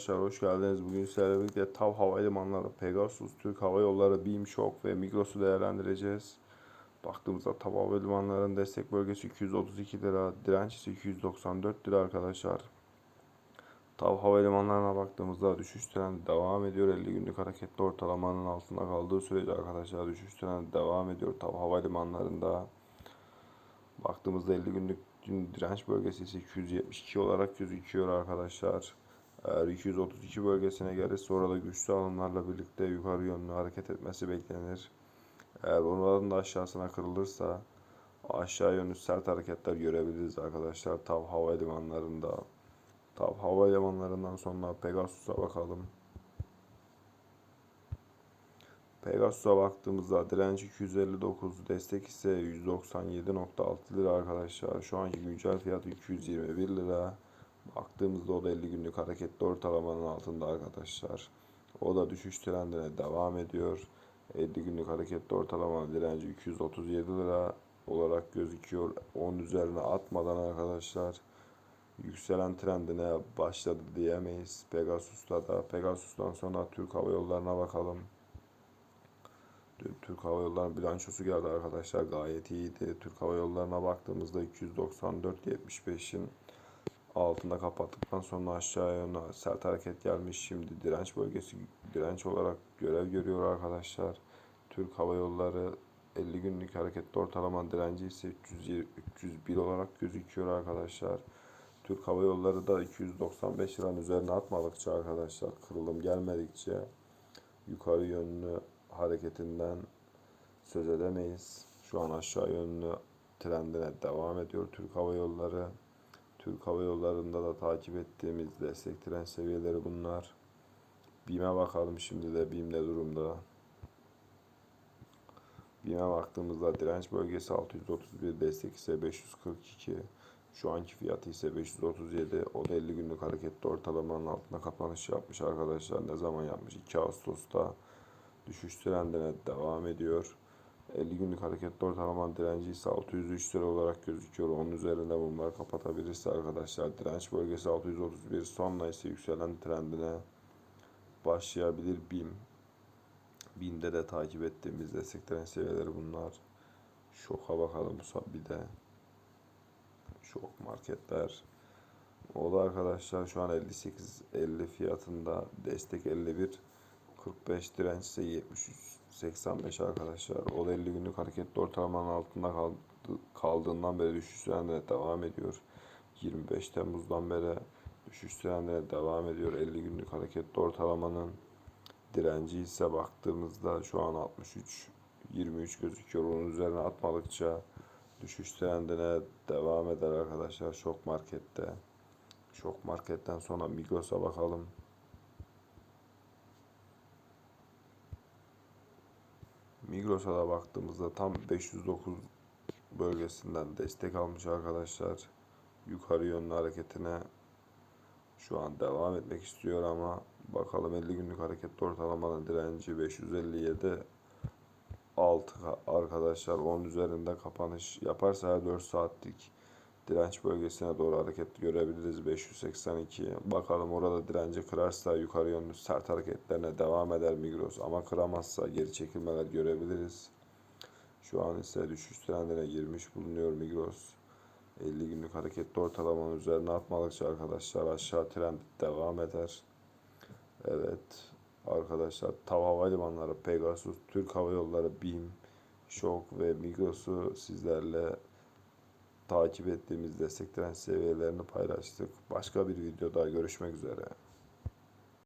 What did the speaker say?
arkadaşlar hoş geldiniz. Bugün sizlerle birlikte TAV Havalimanları, Pegasus, Türk Hava Yolları, BİM, Şok ve Migros'u değerlendireceğiz. Baktığımızda TAV Havalimanları'nın destek bölgesi 232 lira, direnç ise 294 lira arkadaşlar. TAV Havalimanları'na baktığımızda düşüş trendi devam ediyor. 50 günlük hareketli ortalamanın altında kaldığı sürece arkadaşlar düşüş trendi devam ediyor TAV Havalimanları'nda. Baktığımızda 50 günlük gün direnç bölgesi ise 272 olarak gözüküyor arkadaşlar. Eğer 232 bölgesine gelirse orada güçlü alımlarla birlikte yukarı yönlü hareket etmesi beklenir. Eğer onların da aşağısına kırılırsa aşağı yönlü sert hareketler görebiliriz arkadaşlar TAV havalimanlarında. TAV havalimanlarından sonra Pegasus'a bakalım. Pegasus'a baktığımızda direnç 259, destek ise 197.6 lira arkadaşlar. Şu anki güncel fiyatı 221 lira. Baktığımızda o da 50 günlük hareketli ortalamanın altında arkadaşlar. O da düşüş trendine devam ediyor. 50 günlük hareketli ortalama direnci 237 lira olarak gözüküyor. 10 üzerine atmadan arkadaşlar yükselen trendine başladı diyemeyiz. Pegasus'ta da Pegasus'tan sonra Türk Hava Yolları'na bakalım. Dün Türk Hava Yolları'nın bilançosu geldi arkadaşlar. Gayet iyiydi. Türk Hava Yolları'na baktığımızda 294.75'in altında kapattıktan sonra aşağı yönlü sert hareket gelmiş. Şimdi direnç bölgesi direnç olarak görev görüyor arkadaşlar. Türk Hava Yolları 50 günlük hareketli ortalama direnci ise 300, 301 olarak gözüküyor arkadaşlar. Türk Hava Yolları da 295 liranın üzerine atmadıkça arkadaşlar kırılım gelmedikçe yukarı yönlü hareketinden söz edemeyiz. Şu an aşağı yönlü trendine devam ediyor Türk Hava Yolları. Türk Hava Yolları'nda da takip ettiğimiz destek tren seviyeleri bunlar. BİM'e bakalım şimdi de BİM ne durumda. BİM'e baktığımızda direnç bölgesi 631, destek ise 542. Şu anki fiyatı ise 537. O da 50 günlük hareketli ortalamanın altında kapanış yapmış arkadaşlar. Ne zaman yapmış? 2 Ağustos'ta düşüş trendine devam ediyor. 50 günlük hareketli ortalama direnci ise 603 lira olarak gözüküyor. Onun üzerinde bunlar kapatabilirse arkadaşlar direnç bölgesi 631 sonra ise yükselen trendine başlayabilir BİM. BİM'de de takip ettiğimiz destek tren seviyeleri bunlar. Şoka bakalım bir de. Şok marketler. O da arkadaşlar şu an 58 50 fiyatında destek 51 45 direnç ise 73 85 arkadaşlar. O da 50 günlük hareketli ortalamanın altında kaldı, kaldığından beri düşüş trendine devam ediyor. 25 Temmuz'dan beri düşüş trendine devam ediyor. 50 günlük hareketli ortalamanın direnci ise baktığımızda şu an 63 23 gözüküyor. Onun üzerine atmadıkça düşüş trendine devam eder arkadaşlar şok markette. Şok marketten sonra Migros'a bakalım. Migros'a da baktığımızda tam 509 bölgesinden destek almış arkadaşlar. Yukarı yönlü hareketine şu an devam etmek istiyor ama bakalım 50 günlük hareketli ortalamanın direnci 557 6 arkadaşlar 10 üzerinde kapanış yaparsa 4 saatlik direnç bölgesine doğru hareket görebiliriz 582. Bakalım orada direnci kırarsa yukarı yönlü sert hareketlerine devam eder Migros ama kıramazsa geri çekilmeler görebiliriz. Şu an ise düşüş trendine girmiş bulunuyor Migros. 50 günlük hareketli ortalamanın üzerine atmadıkça arkadaşlar aşağı trend devam eder. Evet arkadaşlar TAV Havalimanları, Pegasus, Türk Hava Yolları, BİM, Şok ve Migros'u sizlerle takip ettiğimiz destek seviyelerini paylaştık. Başka bir videoda görüşmek üzere.